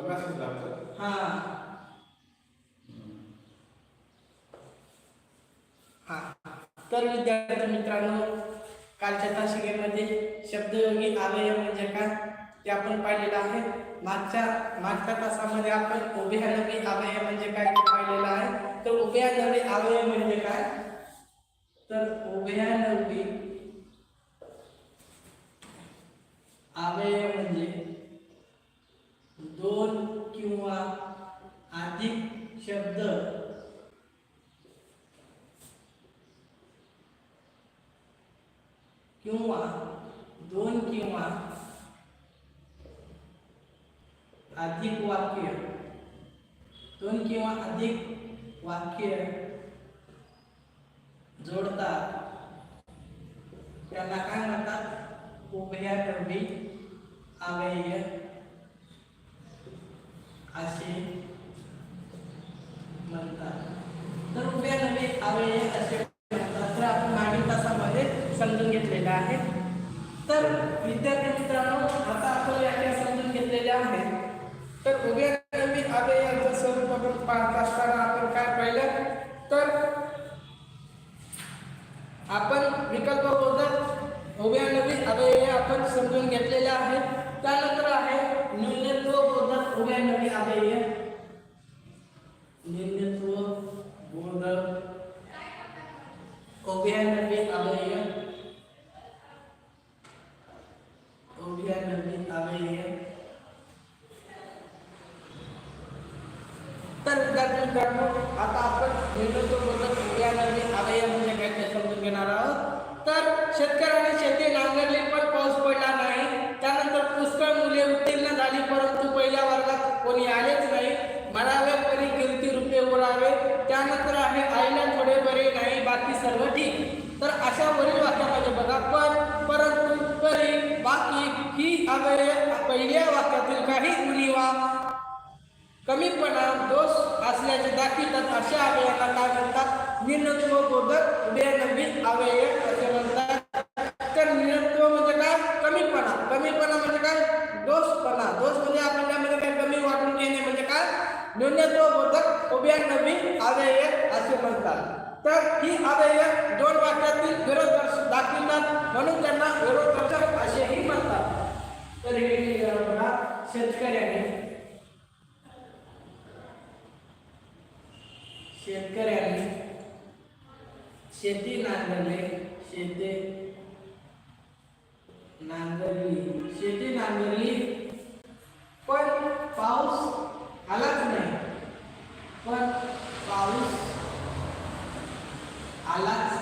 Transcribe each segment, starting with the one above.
पन्नास हा. हा. तर विद्यार्थी मित्रांनो कालच्या तासिकेमध्ये शब्दयोगी अवयव म्हणजे काय ते आपण पाहिलेलं आहे. मागच्या मागच्या तासामध्ये आपण उभ्यानवी अवयव म्हणजे काय ते पाहिलेलं आहे. तर उभ्यानवी अवयव म्हणजे काय? तर उभयानवी अवयव म्हणजे दोन किंवा अधिक शब्द. किंवा दोन किंवा अधिक वाक्य. दोन किंवा अधिक वाक्य जोडतात. त्यांना काय म्हणतात? उभयानवी अव्यय असे म्हणतात. तर उभयानवी अव्यय असे म्हणतात. तर आपण मागील तासामध्ये समजून घेतलेलं आहे. तर विद्यार्थी मित्रांनो आता आपण व्याख्या समजून घेतलेल्या आहेत तर उभयानवी अव्ययाचं स्वरूप आपण पाहत असताना आपण काय पाहिलं? तर आपण विकल्प बोलतात उभ्या नवी अवयव आपण समजून घेतलेले आहेत त्यानंतर आहे न्यूनत्व बोधक उभयानवी अव्यय न्यूनत्व बोधक उभयानवी अव्यय उभयानवी अव्यय तर विद्यार्थी मित्रांनो आता आपण न्यूनत्व बोधक उभयानवी अव्यय म्हणजे काय ते समजून घेणार आहोत तर शेतकऱ्याने कोणी आलेच नाही. म्हणावे कोणी कीर्ती रुपये बोलावे त्यानंतर आम्ही आईला थोडे बरे नाही बाकी सर्व ठीक. तर अशा वरील वाक्यामध्ये बघा पण परंतु परी बाकी ही अवय पहिल्या वाक्यातील काही उणीवा कमीपणा दोष असल्याचे दाखवितात. अशा अवयवांना काय म्हणतात? निनत्व बोधक उदयनवी अवयव असे म्हणतात. न्यूनत्व बोधक उभयानवी असे म्हणतात. तर ही अवयव दोन वाक्यातील विरोध दाखवतात दाखवितात म्हणून त्यांना विरोधदर्शक असेही म्हणतात. तर हे बघा शेतकऱ्याने. शेतकऱ्यांनी शेती नांदरले शेती नांदरली शेती नांदरली पण पाऊस आलाच नाही. पण पाऊस आलाच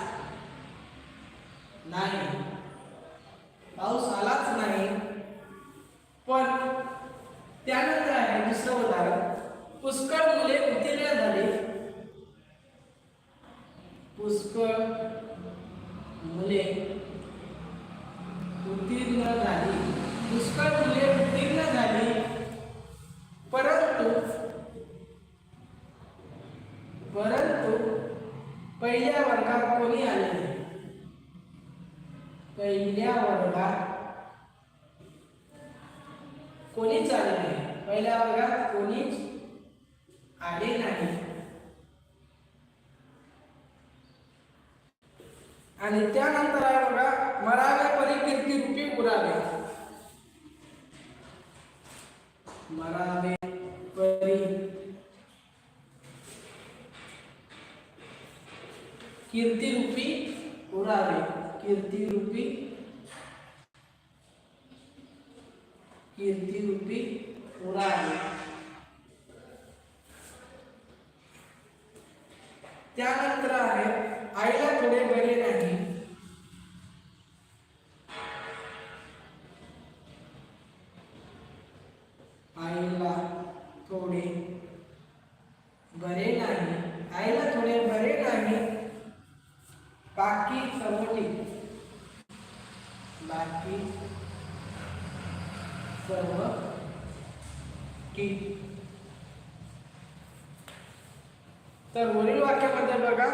नाही. पाऊस आलाच नाही पण त्यानंतर आहे दुसरं उदाहरण पुष्कळ मुले उत्तीर्ण झाली पुष्कळ मुले उत्तीर्ण झाली पुष्कळ मुले उत्तीर्ण झाली परंतु परंतु पहिल्या वर्गात कोणी आले नाही पहिल्या वर्गात कोणीच आले नाही पहिल्या वर्गात कोणीच आले नाही आणि त्यानंतर आहे बघा मरावे परिकीर्ती रूपी उरावे मरावे परी कीर्ती रूपी उरावे कीर्ती रूपी कीर्ती रूपी उरावे त्यानंतर आहे आईला थोडे बरे आईला थोडे बरे नाही. आईला थोडे बरे नाही. बाकी सर्व ठीक बाकी सर्व ठीक तर वरील वाक्यामध्ये बघा.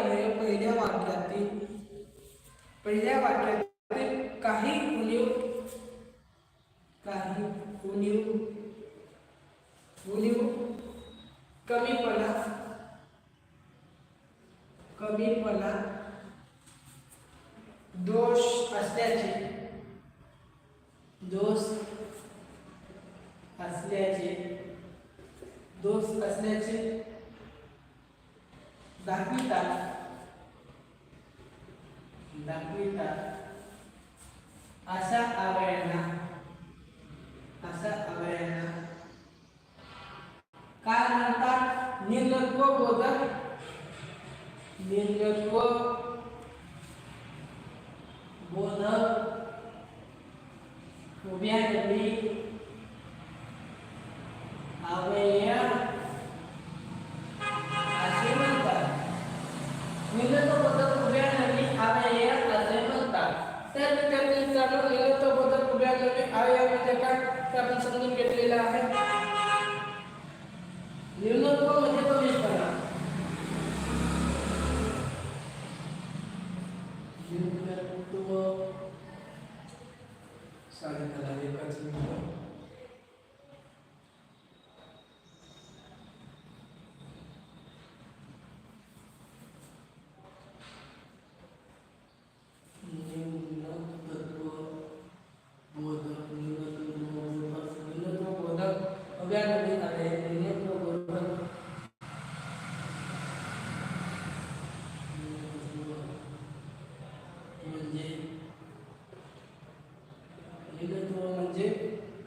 अवयव पहिल्या वाक्यातील पहिल्या वाक्यातील काही उणीव काही उणीव उणीव कमीपणा कमीपणा दोष असल्याचे दोष असल्याचे दोष असल्याचे दाखवितात. दाखवितात. अशा अवयांना अशा अवयांना काय म्हणतात? निर्लत्व बोधक निर्लत्व Yun na po. Sana talaga yung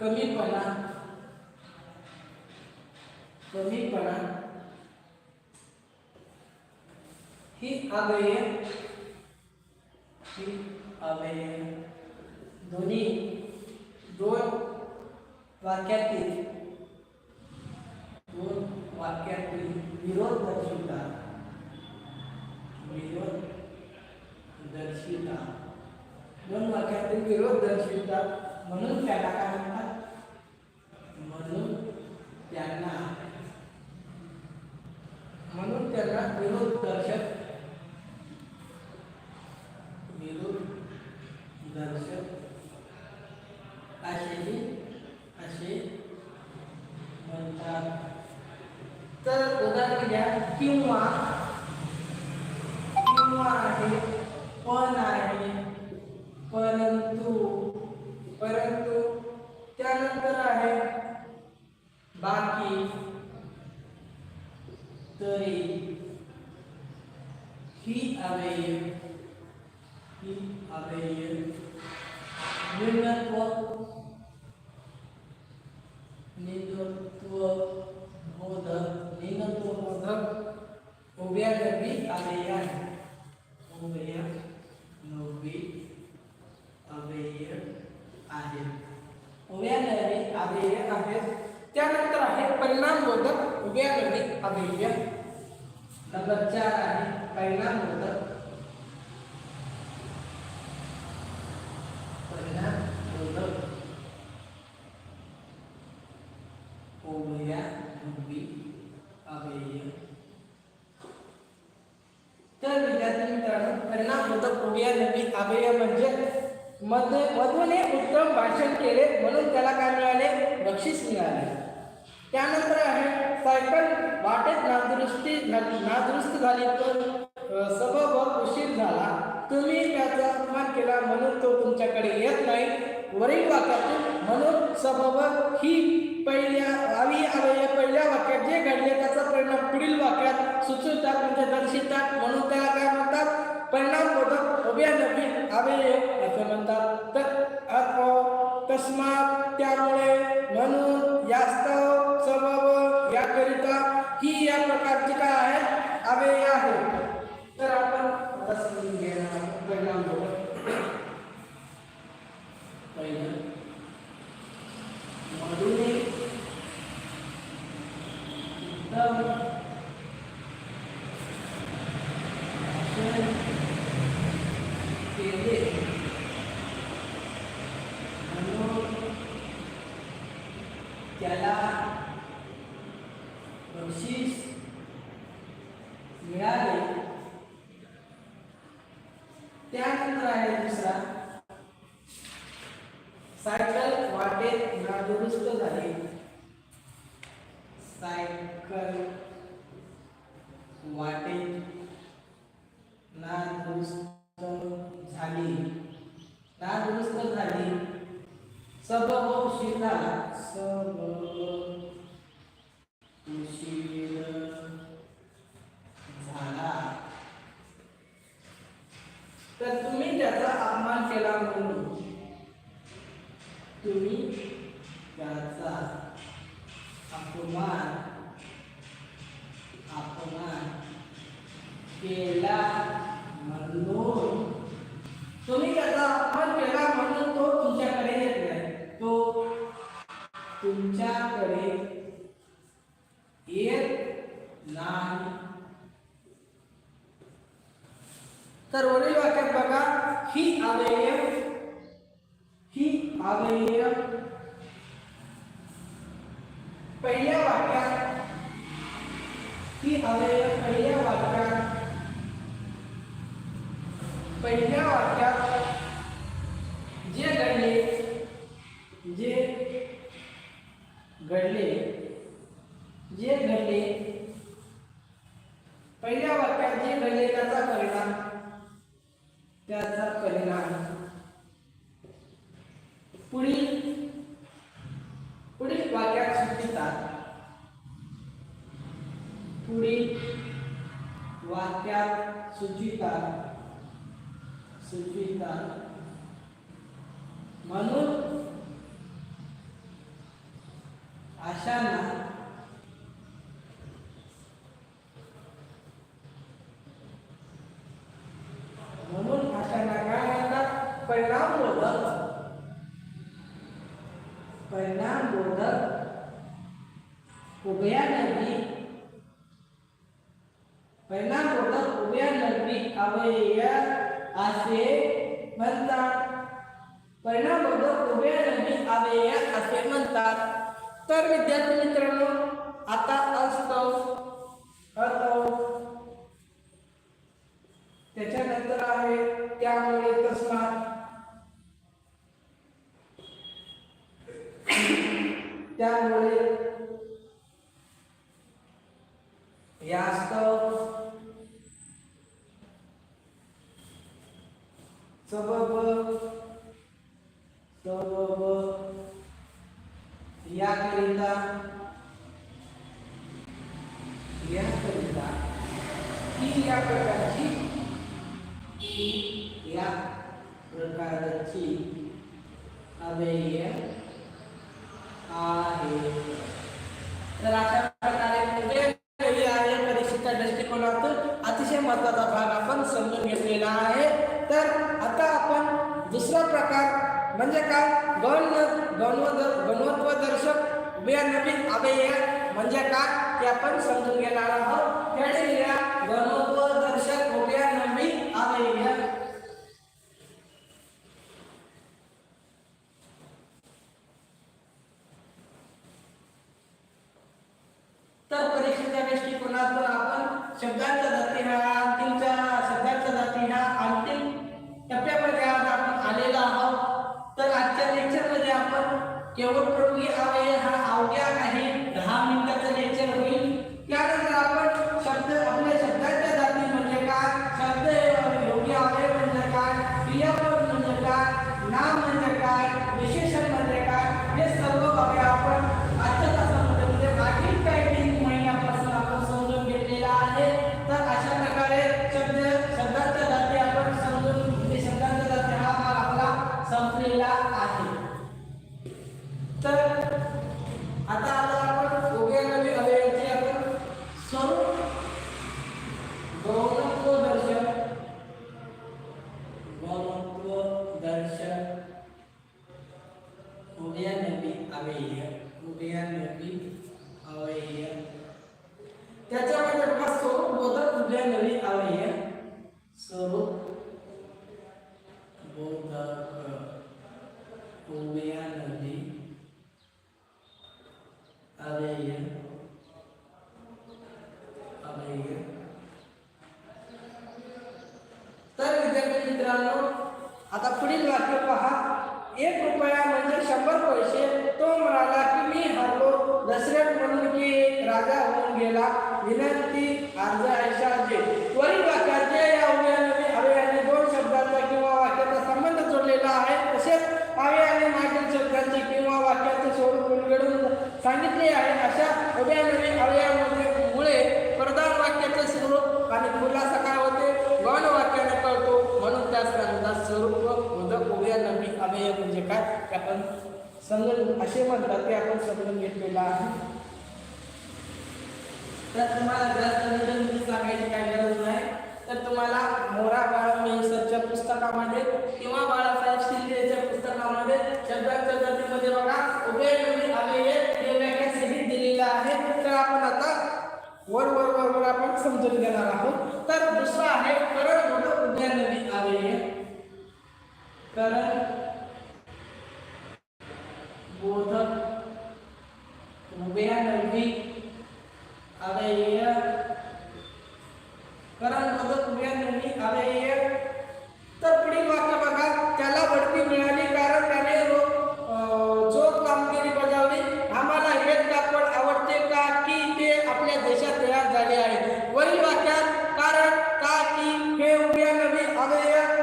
कमीपणा कमीपणा ही अवयय. ही अवयय. दोन्ही. दोन वाक्यातील. दोन वाक्यातील विरोध दर्शवतात विरोध दर्शवितात दोन वाक्यातील विरोध दर्शवितात म्हणून त्याला काय म्हणतात? दर्शक अशी अशी म्हणतात तर उदाहरण घ्या. किंवा आहे पण आहे परंतु परंतु त्यानंतर आहे बाकी तरी ही अवयव ही अवयव न्यूनत्व निंदत्व बोधक निंदत्व बोधक उभ्या नवी अवयय आहे उभ्या नवी अवयय आहे उभ्या नवी अवयय आहेत त्यानंतर आहे परिणाम बोधक उभ्या नवी अवयय नंबर चार आहे परिणाम बोधक परिणाम बोधक उभया नवी अवयय तर विद्यार्थी मित्रांनो परिणाम बोधक उभया नवी अवयय म्हणजे मध वधूने उत्तम भाषण केले म्हणून त्याला काय मिळाले? बक्षीस मिळाले. त्यानंतर आहे सायकल वाटेत नादुरुस्ती झाली नादुरुस्त झाली तर अ, सबब उशीर झाला. तुम्ही त्याचा अपमान केला म्हणून तो तुमच्याकडे येत नाही. वरील वाक्यातून म्हणून सबब ही पहिल्या आवी आलेल्या पहिल्या वाक्यात. जे घडले त्याचा परिणाम पुढील वाक्यात सुचवतात म्हणजे दर्शितात म्हणून त्याला काय म्हणतात? परिणाम बोधक उभ्या नवीन अवयय असे म्हणतात. तर अथवा तस्मात त्यामुळे म्हणून यास्तव सबब याकरिता ही या प्रकारची काय आहे अवयय आहे तर आपण आता समजून घेणार आहोत परिणाम बोधक पहिलं मधुने उत्तम भाषण केले म्हणून त्या त्याला बक्षीस मिळाले त्यानंतर आहे दुसरा सायकल वाटेत नादुरुस्त झाली. सायकल वाटेत नादुरुस्त झाली. नादुरुस्त झाली. सबब उशीर झाला सबब उशीर झाला. तर तुम्ही त्याचा अपमान केला म्हणून. तुम्ही त्याचा अपमान अपमान केला म्हणून. तुम्ही त्याचा अपमान केला म्हणून तो तुमच्याकडे येत नाही. तो तुमच्याकडे येत नाही. तर वरील वाक्यात बघा ही अवयव ही अवयव पहिल्या वाक्यात ही अवयव पहिल्या वाक्यात पहिल्या वाक्यात जे घडले जे घडले जे घडले पहिल्या वाक्यात जे घडले त्याचा परिणाम त्याचा परिणाम पुढील पुढील वाक्यात सुचितात पुढील वाक्यात सुचितात सुचितात म्हणून आशाना म्हणून आशांना काय म्हणतात परिणाम बोधक परिणाम बोधक उभया नदी परिणाम बोधक उभ्या नदी अवयय असे म्हणतात. परिणाम बोधक उभया नदी अवयय असे म्हणतात. तर विद्यार्थी मित्रांनो आता असतो अतो. त्याच्यानंतर आहे त्यामुळे तस्मात त्यामुळे यास्तव सबब सबब याकरिता याकरिता ही या प्रकारची ही या प्रकारची अव्यय आहे. तर अशा प्रकारे म्हणजे वेगळी आहे परीक्षेच्या दृष्टिकोनातून अतिशय महत्त्वाचा भाग आपण समजून घेतलेला आहे. तर आता आपण दुसरा प्रकार म्हणजे काय? गण गणवद गणवत्वदर्शक उभयानवी अव्यय म्हणजे काय? ते आपण समजून घेणार आहोत. त्याने लिहा गणवत्वदर्शक नवीन अव्यय उभ्या नवी अवयय उभ्या नवी अवयय त्याच्यामध्ये बघा स्वरूप बोधक उभ्या नवी अवयय स्वरूप बोधक उभ्या नवी अवेय अवेय तर विद्यार्थी मित्रांनो आता पुढील वाक्य राजा होऊन गेला. विनंती अर्ज ऐशाचे जे वाक्याचे जे या उभ्याने अवयाने दोन शब्दांचा किंवा वाक्याचा संबंध जोडलेला आहे तसेच अवयाने मागील शब्दांचे किंवा वाक्याचे स्वरूप उलगडून सांगितले आहे. अशा उभ्याने अवयामध्ये मुळे प्रधान वाक्याचे स्वरूप आणि खुलासा काय होते? गौण वाक्याने कळतो. म्हणून त्यास म्हणतात स्वरूप उदक उभ्या नवी अवयव म्हणजे काय? आपण समजून असे म्हणतात ते आपण समजून घेतलेलं आहे. तर तुम्हाला जास्त निबंध सांगायची काय गरज नाही तर तुम्हाला मोरा बाळा पुस्तकामध्ये किंवा बाळासाहेब शिंदेच्या पुस्तकामध्ये शब्दांच्या जातीमध्ये बघा उभे नवी हे व्याख्या दिलेलं आहे तर आपण आता वर वर वर वर आपण समजून घेणार आहोत. तर दुसरा आहे करण मोठं उभ्या नवी अवयव करण बोधक उभ्या नवी अवयव करण बोधक उभ्या नवी अवयव तर पुढील वाक्य बघा त्याला बढती मिळाली कारण त्याने रो- अं, जो कामगिरी बजावली आम्हाला हेच कापड आवडते का की ते आपल्या देशात तयार झाले आहे वरील वाक्यात कारण का की हे उभ्या नवी अवयव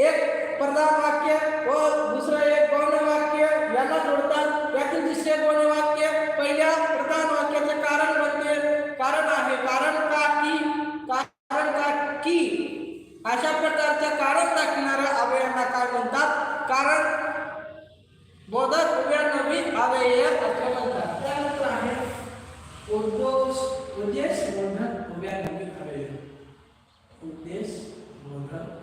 एक प्रधान वाक्य व दुसरं एक गौण वाक्य यांना जोडतात यातील दुसरे गौण वाक्य पहिल्या प्रधान वाक्याचे कारण बनते कारण आहे कारण का की कारण का की अशा प्रकारच्या कारण दाखवणाऱ्या अवयवांना काय म्हणतात कारण बोधक उभ्या नवी अवयव असे म्हणतात त्यानंतर आहे उद्देश उद्देश बोधक उभ्या नवी अवयव उद्देश बोधक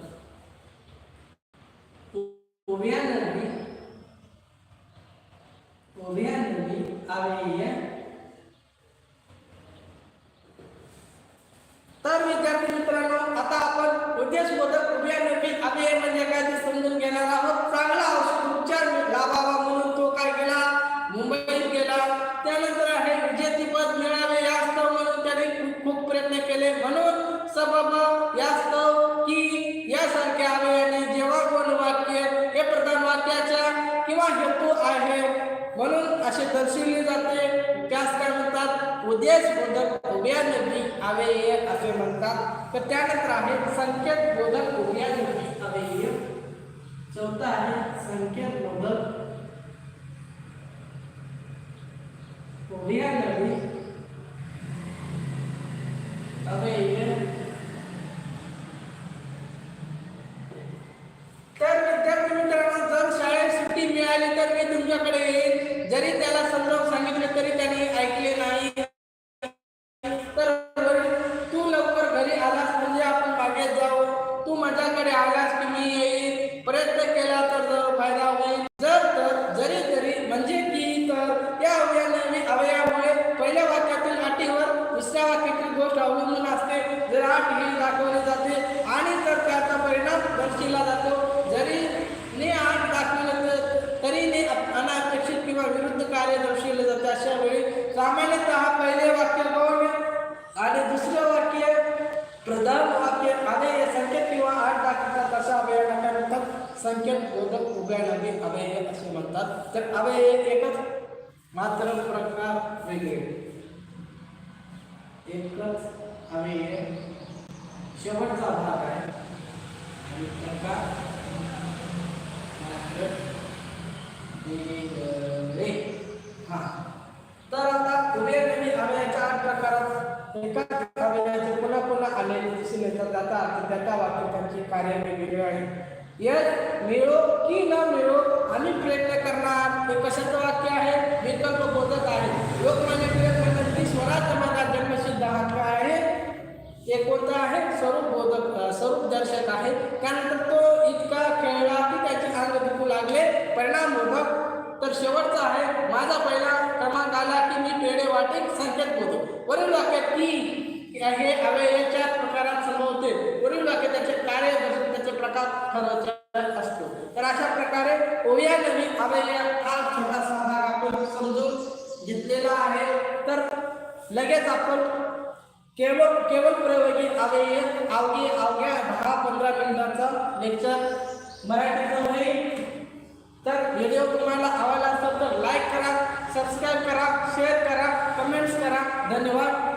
उभ्या नवी उभ्या नवी अवयव तर दर्शविले जाते. त्यास काय म्हणतात उदेश बोधक उभ्या नदी आवे असे म्हणतात. तर त्यानंतर आहे संकेत बोधक उभ्या नवी अवयव चौथा आहे संकेत बोधक उभ्या नवी अवयव तर विद्यार्थी मित्रांनो जर शाळेत सुट्टी मिळाली तर मी तुमच्याकडे येईन जरी त्याला समजावून सांगितलं तरी त्याने ऐकले नाही तर तू लवकर घरी आलास म्हणजे आपण मागे जाऊ तू माझ्याकडे आलास की मी येईन प्रयत्न केला तर जर फायदा होईल जर तर जरी तरी म्हणजे की तर या अवयवाने अवयवामुळे पहिल्या वाक्यातील अटीवर दुसऱ्या वाक्यातील गोष्ट अवलंबून असते जर आठ ही दाखवली जाते आणि तर त्याचा केला जातो. जरी ने आठ दाखवलं तर तरी ने अनापेक्षित किंवा विरुद्ध कार्य दर्शविले जातं. अशा वेळी सामान्यतः पहिले वाक्य गौण आणि दुसरं वाक्य प्रधान वाक्य अव्यय संकेत किंवा आठ दाखवतात अशा अवयवांना काय म्हणतात संकेत बोधक उभ्या नवी असे म्हणतात. तर अवयव एकच मात्र प्रकार वेगळे. एकच अवयव शेवटचा भाग आहे आणि प्रकार मात्र वेगळे हा तर आता उभे नवी अवयवाच्या आठ प्रकारात एकाच अवयवाचे पुन्हा पुन्हा आलेले दिसून येतात. आता त्या वाक्यांची कार्य वेगवेगळे आहे. यश मिळो की न मिळो आम्ही प्रयत्न करणार. हे कशाचं वाक्य आहे? विकल्प बोधक आहे. लोकमान्य टिळक म्हणतात की स्वराज्य माझा जन्मसिद्ध हक्क आहे एक कोणता आहे स्वरूप बोधक स्वरूप दर्शक आहे. त्यानंतर तो इतका खेळला की त्याचे अंग दुखू लागले. परिणाम बोधक तर शेवटचा आहे माझा पहिला क्रमांक आला की मी पेढे वाटे संकेत बोधक. वरील वाक्य की हे अवयच्या प्रकारात संभवते वरील वाक्य त्याचे कार्य दर्शक त्याचे प्रकार ठरवत असतो. तर अशा प्रकारे ओव्या नवी अवयव हा छोटासा भाग आपण समजून घेतलेला आहे. तर लगेच आपण केवळ केवळ प्रयोगी अवघे अवघे अवघ्या दहा पंधरा मिनिटांचा लेक्चर मराठीचं होईल. तर व्हिडिओ तुम्हाला आवडला असेल तर लाईक करा सबस्क्राईब करा शेअर करा कमेंट्स करा. धन्यवाद.